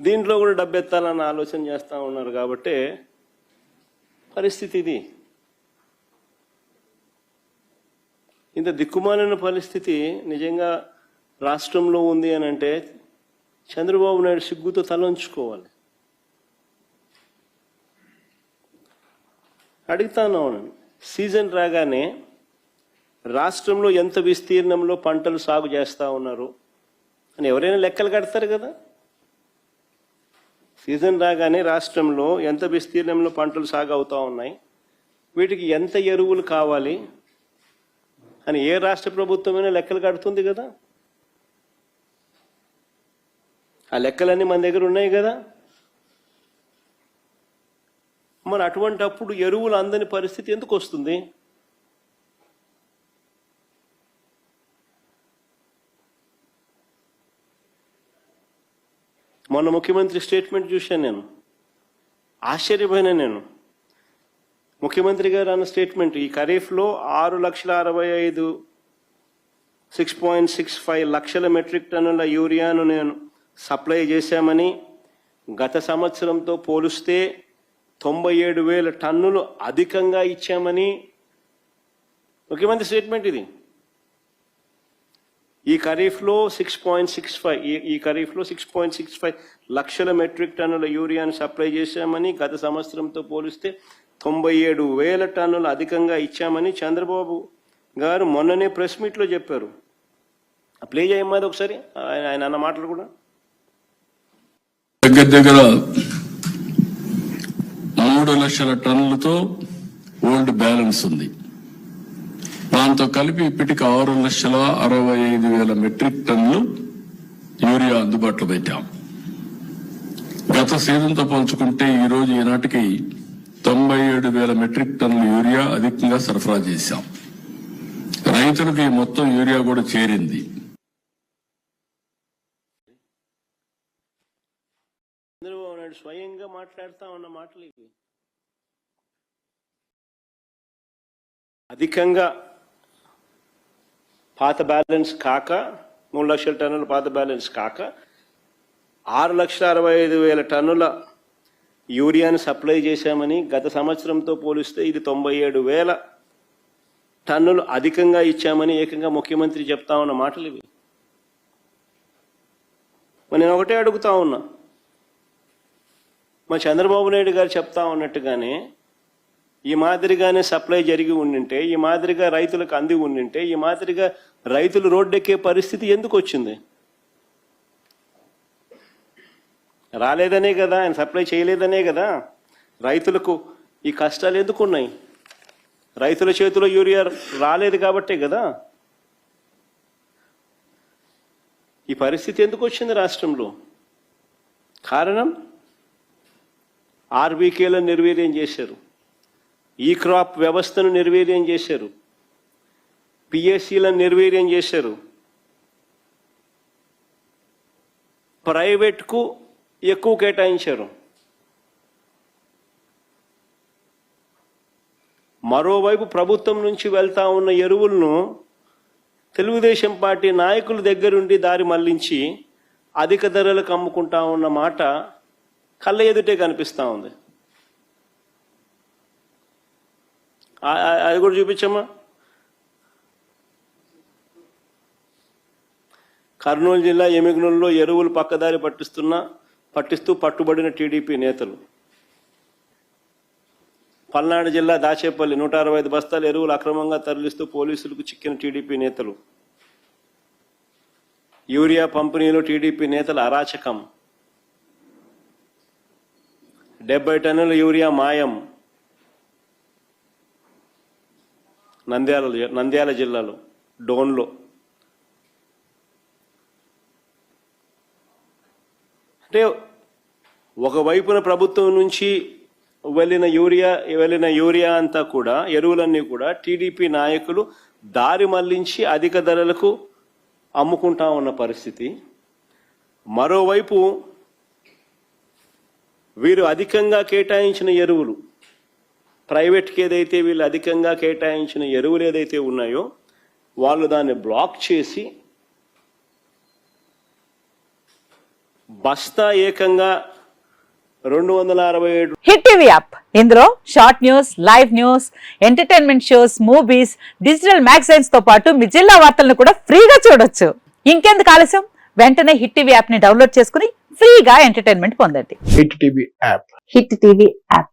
దీంట్లో కూడా డబ్బెత్తాలని ఆలోచన చేస్తూ ఉన్నారు కాబట్టి పరిస్థితి ఇది. ఇంత దిక్కుమాలిన పరిస్థితి నిజంగా రాష్ట్రంలో ఉంది అని అంటే చంద్రబాబు నాయుడు సిగ్గుతో తలంచుకోవాలి. అడుగుతాను సీజన్ రాగానే రాష్ట్రంలో ఎంత విస్తీర్ణంలో పంటలు సాగు చేస్తూ ఉన్నారు అని ఎవరైనా లెక్కలు కడతారు కదా? సీజన్ రాగానే రాష్ట్రంలో ఎంత విస్తీర్ణంలో పంటలు సాగు అవుతూ ఉన్నాయి? వీటికి ఎంత ఎరువులు కావాలి? అని ఏ రాష్ట్ర ప్రభుత్వమైనా లెక్కలు కడుతుంది కదా? ఆ లెక్కలన్నీ మన దగ్గర ఉన్నాయి కదా? మరి అటువంటి అప్పుడు ఎరువులు అందని పరిస్థితి ఎందుకు వస్తుంది? మొన్న ముఖ్యమంత్రి స్టేట్మెంట్ చూశాను నేను. ఆశ్చర్యపోయినా నేను. ముఖ్యమంత్రి గారు అన్న స్టేట్మెంట్ ఈ ఖరీఫ్లో ఆరు లక్షల అరవై ఐదు సిక్స్ పాయింట్ సిక్స్ ఫైవ్ లక్షల మెట్రిక్ టన్నుల యూరియాను నేను సప్లై చేశామని గత సంవత్సరంతో పోలిస్తే తొంభై ఏడు వేల టన్నులు అధికంగా ఇచ్చామని ముఖ్యమంత్రి స్టేట్మెంట్ ఇది. ఈ ఖరీఫ్లో సిక్స్ పాయింట్ సిక్స్ ఫైవ్ ఈ ఖరీఫ్లో సిక్స్ పాయింట్ సిక్స్ ఫైవ్ లక్షల మెట్రిక్ టన్నుల యూరియాను సప్లై చేశామని గత సంవత్సరంతో పోలిస్తే తొంభై ఏడు వేల టన్నులు అధికంగా ఇచ్చామని చంద్రబాబు గారు మొన్ననే ప్రెస్ మీట్లో చెప్పారు. ప్లే చేయమ్మది ఒకసారి ఆయన ఆయన అన్న మాటలు కూడా. దగ్గర దగ్గర మూడు లక్షల టన్నులతో ఓల్డ్ బ్యాలెన్స్ ఉంది. దాంతో కలిపి ఇప్పటికి ఆరు లక్షల అరవై ఐదు వేల మెట్రిక్ టన్నులు యూరియా అందుబాటులో పెట్టాం. గత సీజన్తో పోల్చుకుంటే ఈ రోజు ఈనాటికి తొంభై ఏడు వేల మెట్రిక్ టన్నుల యూరియా అధికంగా సరఫరా చేశాం. రైతులకు ఈ మొత్తం యూరియా కూడా చేరింది. చంద్రబాబు నాయుడు స్వయంగా మాట్లాడుతా ఉన్న మాటలు ఇవి. అధికంగా పాత బ్యాలెన్స్ కాక మూడు లక్షల టన్నుల పాత బ్యాలెన్స్ కాక ఆరు లక్షల అరవై ఐదు వేల టన్నుల యూరియాను సప్లై చేశామని గత సంవత్సరంతో పోలిస్తే ఇది తొంభై ఏడు వేల టన్నులు అధికంగా ఇచ్చామని ఏకంగా ముఖ్యమంత్రి చెప్తా ఉన్న మాటలు ఇవి. నేను ఒకటే అడుగుతా ఉన్నా. మా చంద్రబాబు నాయుడు గారు చెప్తా ఉన్నట్టుగానే ఈ మాదిరిగానే సప్లై జరిగి ఉండింటే ఈ మాదిరిగా రైతులకు అంది ఉండింటే ఈ మాదిరిగా రైతులు రోడ్డెక్కే పరిస్థితి ఎందుకు వచ్చింది? రాలేదనే కదా ఆయన సప్లై చేయలేదనే కదా? రైతులకు ఈ కష్టాలు ఎందుకు ఉన్నాయి రైతుల చేతిలో యూరియా రాలేదు కాబట్టే కదా? ఈ పరిస్థితి ఎందుకు వచ్చింది రాష్ట్రంలో? కారణం? ఆర్బీకేలను నిర్వీర్యం చేశారు. ఈ క్రాప్ వ్యవస్థను నిర్వీర్యం చేశారు. పిఎస్సీలను నిర్వీర్యం చేశారు. ప్రైవేట్కు ఎక్కువ కేటాయించారు. మరోవైపు ప్రభుత్వం నుంచి వెళ్తా ఉన్న ఎరువులను తెలుగుదేశం పార్టీ నాయకుల దగ్గరుండి దారి మళ్ళించి అధిక ధరలకు అమ్ముకుంటా ఉన్న మాట కళ్ళ ఎదుటే కనిపిస్తూ ఉంది ఆ- ఆ- అది కూడా చూపించమ్మా. కర్నూలు జిల్లా ఎమిగనూరులో ఎరువులు పక్కదారి పట్టిస్తున్న పట్టిస్తూ పట్టుబడిన టీడీపీ నేతలు. పల్నాడు జిల్లా దాచేపల్లి నూట అరవై ఐదు బస్తాల ఎరువులు అక్రమంగా తరలిస్తూ పోలీసులకు చిక్కిన టీడీపీ నేతలు. యూరియా పంపిణీలో టీడీపీ నేతల అరాచకం. డెబ్బై టన్నుల యూరియా మాయం. నంద్యాల నంద్యాల జిల్లాలో డోన్లో. అంటే ఒకవైపున ప్రభుత్వం నుంచి వెళ్ళిన యూరియా వెళ్ళిన యూరియా అంతా కూడా ఎరువులన్నీ కూడా టీడీపీ నాయకులు దారి మళ్ళించి అధిక ధరలకు అమ్ముకుంటా ఉన్న పరిస్థితి. మరోవైపు వీరు అధికంగా కేటాయించిన ఎరువులు ప్రైవేట్కి ఏదైతే వీళ్ళు అధికంగా కేటాయించిన ఎరువులు ఏదైతే ఉన్నాయో వాళ్ళు దాన్ని బ్లాక్ చేసి బస్తా ఏకంగా రెండు వందల అరవై ఏడు హిట్ టీవీ యాప్. ఇందులో short news live news entertainment shows movies digital మ్యాగజైన్స్తో పాటు మీ జిల్లా వార్తలను కూడా ఫ్రీగా చూడొచ్చు. ఇంకెందుకు ఆలస్యం? వెంటనే హిట్ టీవీ యాప్ని డౌన్లోడ్ చేసుకుని ఫ్రీగా ఎంటర్టైన్మెంట్ పొందండి. Hit TV app. Hit TV app.